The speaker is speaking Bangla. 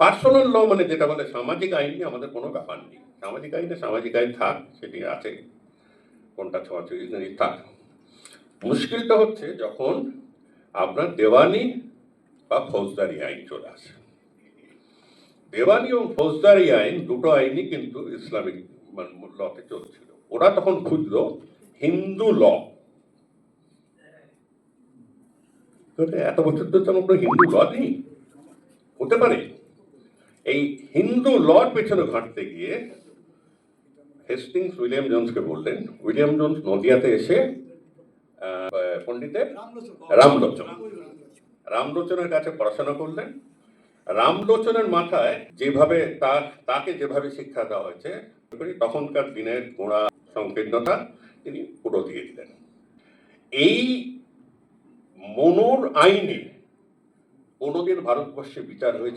পার্সোনাল ল মানে যেটা বলে সামাজিক আইন নিয়ে আমাদের কোনো ব্যাপার নেই। সামাজিক আইনে, সামাজিক আইন থাক, সেটি আছে। কোনটা ছোঁয়াছুঁয়ি থাক। মুশকিলটা হচ্ছে যখন আপনার দেওয়ানি বা ফৌজদারি আইন চলে আসে। দেওয়ানি এবং ফৌজদারি আইন দুটো আইনই কিন্তু ইসলামিক মানে লতে চলছিল। ওরা তখন খুঁজলো হিন্দু ল। এত বছর তো তেমন কোনো হিন্দু ল নেই হতে পারে। এই হিন্দু লর পেছনে ঘাঁটতে গিয়ে হেস্টিংস উইলিয়াম জোন্সকে বললেন, উইলিয়াম জোন্স নদিয়াতে এসে পণ্ডিতের রামলোচন, রামলোচনের কাছে পড়াশোনা করলেন। রামলোচনের মাথায় যেভাবে তার, তাকে যেভাবে শিক্ষা দেওয়া হয়েছে, তখনকার দিনের গোড়া সংকীর্ণতা তিনি পুরো দিয়ে দিলেন। এই মনোর আইনে কোনোদিন ভারতবর্ষে বিচার হয়েছে